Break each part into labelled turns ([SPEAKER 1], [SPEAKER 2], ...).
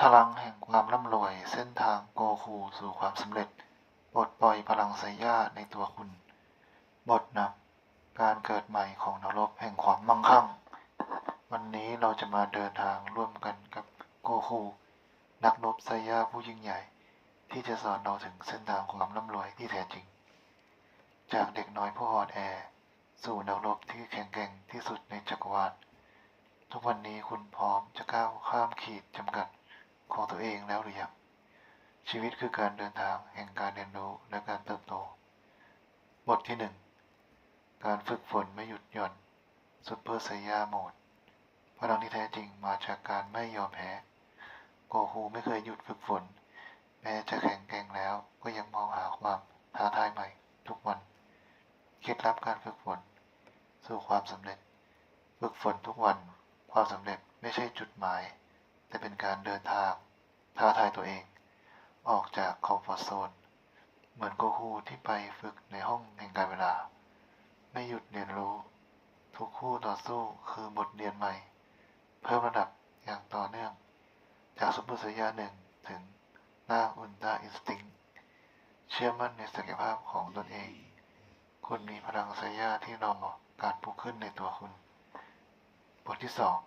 [SPEAKER 1] พลังแห่งความร่ำรวย เส้นทางโกคูสู่ความสำเร็จปลดปล่อยพลังไสยาในตัวคุณ บทนำการเกิดใหม่ของนรกแห่งความมั่งคั่ง วันนี้เราจะมาเดินทางร่วมกันกับโกคู นักรบไซยาผู้ยิ่งใหญ่ ที่จะสอนเราถึงเส้นทางความร่ำรวยที่แท้จริง จากเด็กน้อยผู้อ่อนแอ สู่นักรบที่แข็งแกร่งที่สุดในจักรวาลทุกวันนี้คุณพร้อมจะก้าวข้ามขีดจำกัด ของตัวเองแล้วหรือยัง ชีวิตคือการเดินทางแห่งการเรียนรู้และการเติบโต บทที่หนึ่ง การฝึกฝนไม่หยุดหย่อนซุปเปอร์ไซยาโหมดพลังที่แท้จริงมาจากการไม่ยอมแพ้ โกคูไม่เคยหยุดฝึกฝน แม้จะแข็งแกร่งแล้วก็ยังมองหาความท้าทายใหม่ ทุกวัน เคล็ดลับการฝึกฝน สู่ความสำเร็จ ฝึกฝนทุกวัน ความสำเร็จไม่ใช่จุดหมาย แต่เป็นการเดินทางท้าทายตัวเอง ออกจากคอมฟอร์ทโซน เหมือนโกคูที่ไปฝึกในห้องแห่งการเวลา ไม่หยุดเรียนรู้ ทุกคู่ต่อสู้คือบทเรียนใหม่ เพิ่มระดับอย่างต่อเนื่อง จากซุปเปอร์ไซยาหนึ่งถึงหน้าอุลตร้าอินสติ้งเชื่อมั่นในศักยภาพของตนเอง คุณมีพลังไซยาที่รอการปลุกขึ้นในตัวคุณ บทที่สอง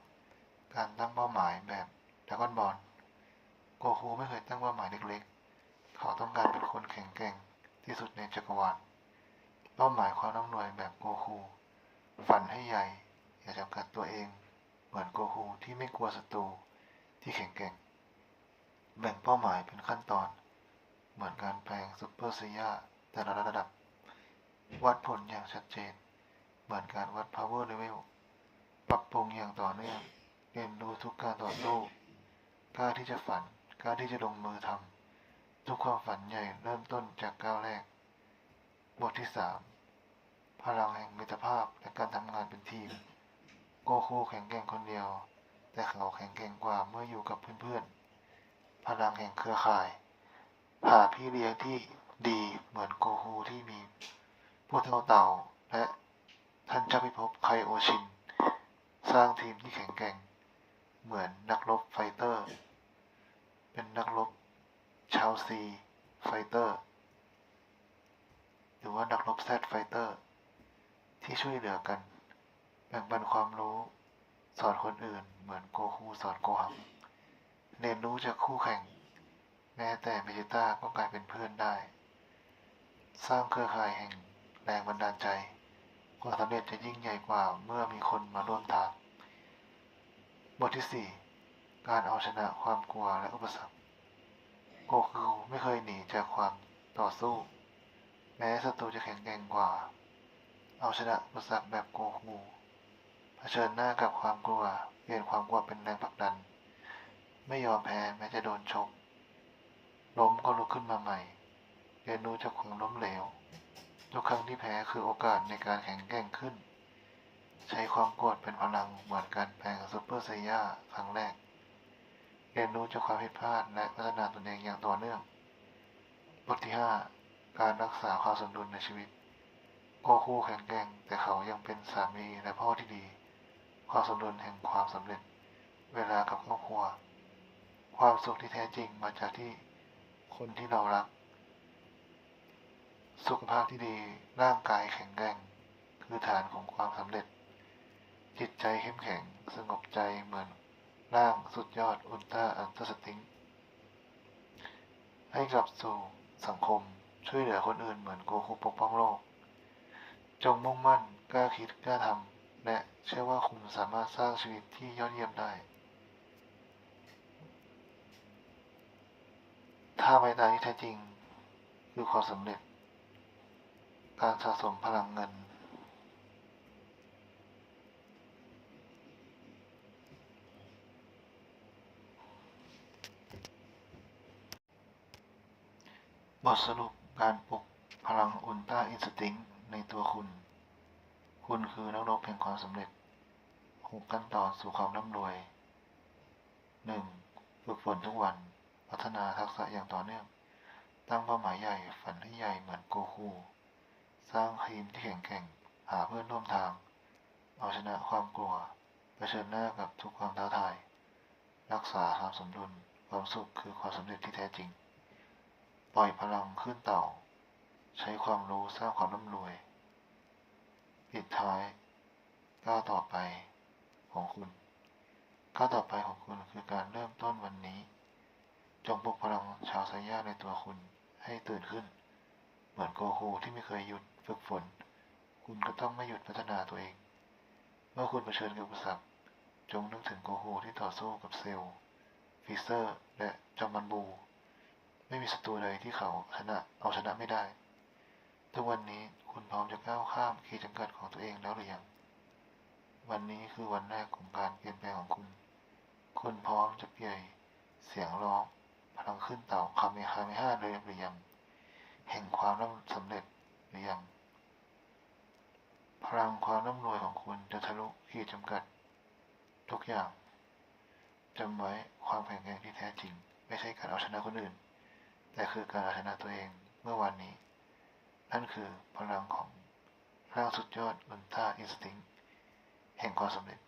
[SPEAKER 1] การตั้งเป้าหมายแบบ ดาก้อนบอลโกคูไม่เคยตั้งเป้าหมายเล็กๆ เขาต้องการเป็นคนแข็งแกร่งที่สุดในจักรวาล เป้าหมายความร่ำรวยแบบโกคูฝันให้ใหญ่ อย่าจำกัดตัวเอง เหมือนโกคูที่ไม่กลัวศัตรูที่แข็งแกร่ง แบ่งเป้าหมายเป็นขั้นตอน เหมือนการแปลงซุปเปอร์ไซยาแต่ละระดับ วัดผลอย่างชัดเจน เหมือนการวัด power level ปรับปรุงอย่างต่อเนื่องเรียนรู้ทุกการต่อสู้ กล้าที่จะฝันกล้าที่จะลงมือทำทุกความฝันใหญ่เริ่มต้นจากก้าวแรก บทที่สามพลังแห่งมิตรภาพและการทำงานเป็นทีม โกคูแข็งแกร่งคนเดียว แต่เขาแข็งแกร่งกว่าเมื่ออยู่กับเพื่อนๆ พลังแห่งเครือข่ายหาพี่เลี้ยงที่ดีเหมือนโกคูที่มีผู้เท่าเต่าและท่านเจ้าพิภพไคโอชิน สร้างทีมที่แข็งแกร่ง เหมือนนักรบไฟเตอร์ เป็นนักรบชาวซีไฟเตอร์ หรือว่านักรบแซดไฟเตอร์ ที่ช่วยเหลือกัน แบ่งปันความรู้ สอนคนอื่น เหมือนโกคูสอนโกหังเรียนรู้จากคู่แข่ง แม้แต่เบจิต้าก็กลายเป็นเพื่อนได้ สร้างเครือข่ายแห่งแรงบันดาลใจความสำเร็จจะยิ่งใหญ่กว่าเมื่อมีคนมาร่วมทางบทที่4 การเอาชนะความกลัวและอุปสรรค โกคูไม่เคยหนีจากความต่อสู้ แม้ศัตรูจะแข็งแกร่งกว่า เอาชนะอุปสรรคแบบโกคูเผชิญหน้ากับความกลัว เปลี่ยนความกลัวเป็นแรงผลักดัน ไม่ยอมแพ้แม้จะโดนชก ล้มก็ลุกขึ้นมาใหม่ เรียนรู้จากความล้มเหลว ทุกครั้งที่แพ้คือโอกาสในการแข็งแกร่งขึ้น ใช้ความโกรธเป็นพลังเหมือนการแปลงซูเปอร์ไซย่าครั้งแรก เรียนรู้จากความผิดพลาดและพัฒนาตนเองอย่างต่อเนื่อง บทที่ 5 การรักษาความสมดุลในชีวิตโกคูแข็งแกร่งแต่เขายังเป็นสามีและพ่อที่ดี ความสมดุลแห่งความสำเร็จ เวลากับครอบครัว ความสุขที่แท้จริงมาจากที่คนที่เรารัก สุขภาพที่ดีร่างกายแข็งแกร่งคือฐานของความสำเร็จ จิตใจเข้มแข็งสงบใจเหมือน ร่างสุดยอดอุลตร้าอัลตร้าสติงให้กลับสู่สังคมช่วยเหลือคนอื่นเหมือนโกคูปกป้องโลก จงมุ่งมั่นกล้าคิดกล้าทำและเชื่อว่าคุณสามารถสร้างชีวิตที่ยอดเยี่ยมได้ ถ้าไม่ตายที่แท้จริง คือความสำเร็จ การสะสมพลังเงิน บทสรุปการปลุกพลังอุลตร้าอินสติ้งในตัวคุณ คุณคือนักรบแห่งความสำเร็จหกขั้นตอนสู่ความร่ำรวย 1. ฝึกฝนทุกวัน พัฒนาทักษะอย่างต่อเนื่อง ตั้งเป้าหมายใหญ่ ฝันให้ใหญ่เหมือนโกคู สร้างทีมที่แข็งแกร่ง หาเพื่อนร่วมทาง เอาชนะความกลัว เผชิญหน้ากับทุกความท้าทาย รักษาความสมดุล ความสุขคือความสำเร็จที่แท้จริง ปล่อยพลังขึ้นเต่า ใช้ความรู้สร้างความร่ำรวย ปิดท้ายก้าวต่อไปของคุณก้าวต่อไปของคุณคือการเริ่มต้นวันนี้ จงปลุกพลังชาวไซย่าในตัวคุณให้ตื่นขึ้น เหมือนโกคูที่ไม่เคยหยุดฝึกฝน คุณก็ต้องไม่หยุดพัฒนาตัวเอง เมื่อคุณเผชิญกับอุปสรรคจงนึกถึงโกคูที่ต่อสู้กับเซลล์ฟิเซอร์ และจอมันบู ไม่มีศัตรูใดที่เขาชนะเอาชนะไม่ได้ ทุกวันนี้คุณพร้อมจะก้าวข้ามขีดจำกัดของตัวเองแล้วหรือยัง วันนี้คือวันแรกของการเปลี่ยนแปลงของคุณ คุณพร้อมจะเปลี่ยนเสียงร้องพลังขึ้นเต่าคาเมฮาเมฮ่าเลยหรือยัง แห่งความร่ำสำเร็จหรือยัง พลังความร่ำรวยของคุณจะทะลุขีดจำกัด ทุกอย่างจำไว้ความแข็งแกร่งที่แท้จริง ไม่ใช่การเอาชนะคนอื่น แต่คือการอาชนะตัวเองเมื่อวันนี้ นั่นคือพลังของร่างสุดยอดอุลตร้าอินสติ้งแห่งความสำเร็จ